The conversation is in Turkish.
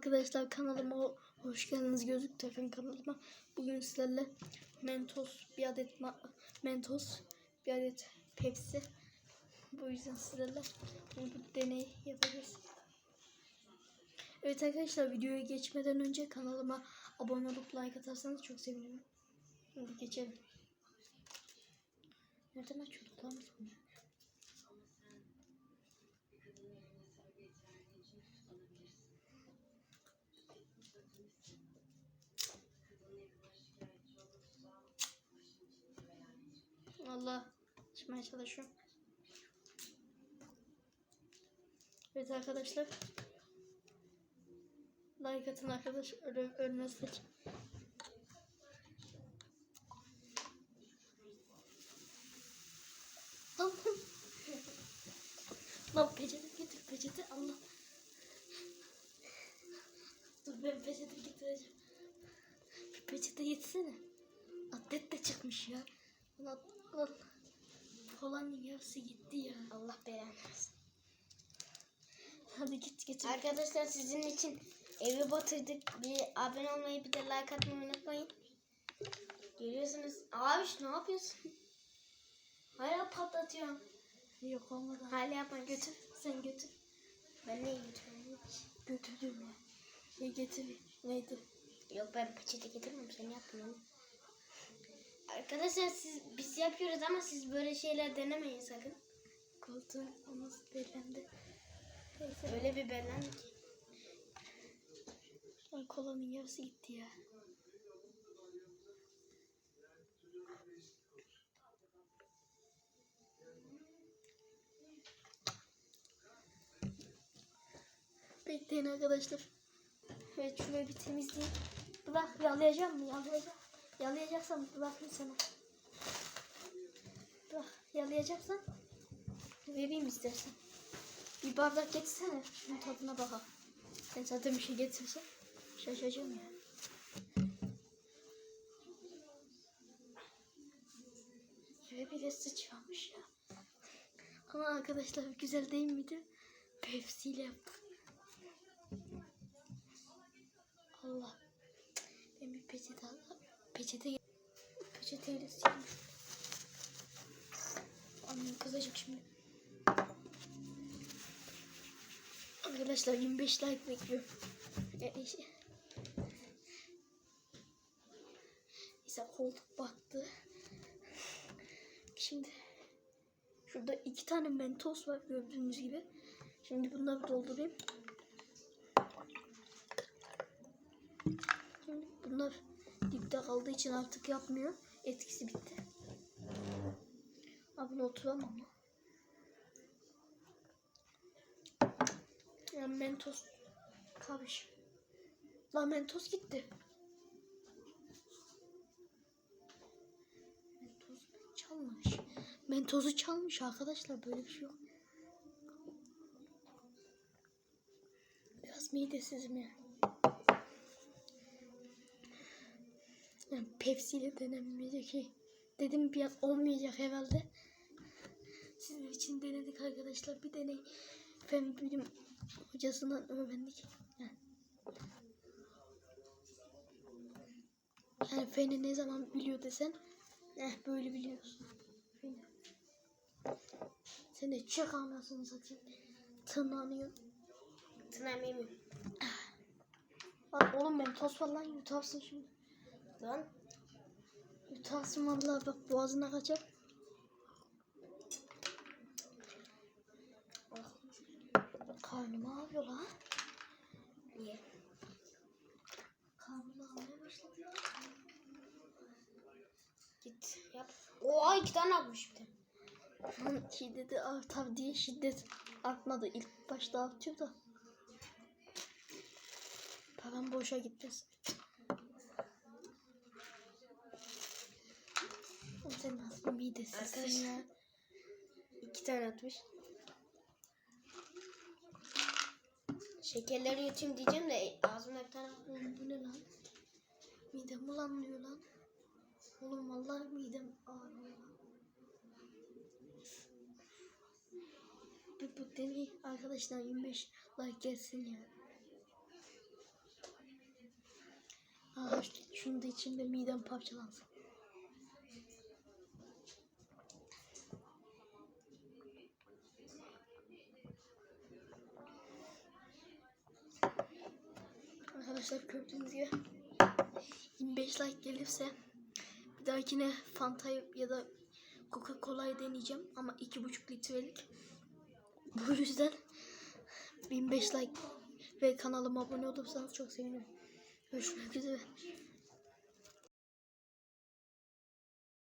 arkadaşlar kanalıma hoş geldiniz gözlük efendim kanalıma. Bugün sizlerle Mentos bir adet Mentos bir adet Pepsi. Bu yüzden sizlerle bu deney yapacağız. Evet arkadaşlar videoya geçmeden önce kanalıma abone olup like atarsanız çok sevinirim. Hadi geçelim. Nereden açıyorduk lan biz bunu? Allah açmaya çalışıyorum. Evet arkadaşlar. Like atın arkadaş öl ölmezsek. Lan Lan peçete getir peçete Allah. Dur ben peçete getireceğim. Bir peçete getirsene. Atlet de çıkmış ya. Lan lan. Falan yarısı gitti ya. Allah belanı versin. Hadi git getir. Arkadaşlar sizin için evi batırdık. Bir abone olmayı bir de like atmayı unutmayın. Görüyorsunuz. Abi ne yapıyorsun? Hala patlatıyorum. Yok olmadı. Hala yapmayın. Götür. Sen götür. Ben neyi götürüyorum? Götürdüm ya. Şey getir. Neydi? Yok ben peçete getirmem. Sen yapmıyorsun. Arkadaşlar siz biz yapıyoruz ama siz böyle şeyler denemeyin sakın. Koltuğun bellendi. Neyse. Öyle bir belen ki. Lan kolanın yarısı gitti ya. Bekleyin arkadaşlar. Evet şurayı bir temizleyeyim. Bırak yalayacağım mı? Yalayacağım. Yalayacaksam bırakayım sana. Bırak yalayacaksan vereyim istersen. Bir bardak getirsene. Şunun tadına bakalım. Ben zaten bir şey getirsem şaşacağım ya. Eve bile sıçramış ya. Ama arkadaşlar güzel değil miydi? Pepsi ile yaptık. Allah. Ben bir peçete aldım. Peçete peçeteyle sileyim. Annem kızacak şimdi. Arkadaşlar 25 like bekliyorum. Yani işte. Neyse koltuk battı. Şimdi şurada iki tane mentos var gördüğünüz gibi. Şimdi bunları doldurayım. Şimdi bunlar dipte kaldığı için artık yapmıyor. Etkisi bitti. Abi oturamam mı? Ya mentos kalmış. Lan mentos gitti. Mentos çalmış. Mentosu çalmış arkadaşlar böyle bir şey yok. Biraz midesiz mi? Yani Pepsi ile denemeyecek şey. Dedim bir an olmayacak herhalde. Sizin için denedik arkadaşlar. Bir deney. Fen bilim hocasından öğrendik. Yani, yani feni ne zaman biliyor desen eh böyle biliyorsun. Feni. Sen de çık anasını satayım. Tırmanıyor. Tırnağımı yemiyorum. Lan oğlum ben toz falan yutarsın şimdi. Lan. Yutarsın vallahi bak boğazına kaçar. Oh. Karnım ağrıyor lan. Niye? Karnım ağrımaya başladı. Git yap. Oha iki tane atmış bir de. Şiddeti artar diye şiddet artmadı. İlk başta artıyor da. Param boşa gitmesin. Bir midesizsin Arkadaşlar. İki tane atmış. Şekerleri yutayım diyeceğim de ağzımda bir tane. Oğlum bu ne lan? Midem bulanmıyor lan. Oğlum vallahi midem ağrıyor lan. Bu, bu deney arkadaşlar 25 like gelsin ya. Şunu da içinde midem parçalansın. Arkadaşlar gördüğünüz gibi 25 like gelirse bir dahakine Fanta ya da Coca-Cola'yı deneyeceğim ama 2,5 litrelik. Bu yüzden 25 like ve kanalıma abone olursanız çok sevinirim. Görüşmek üzere.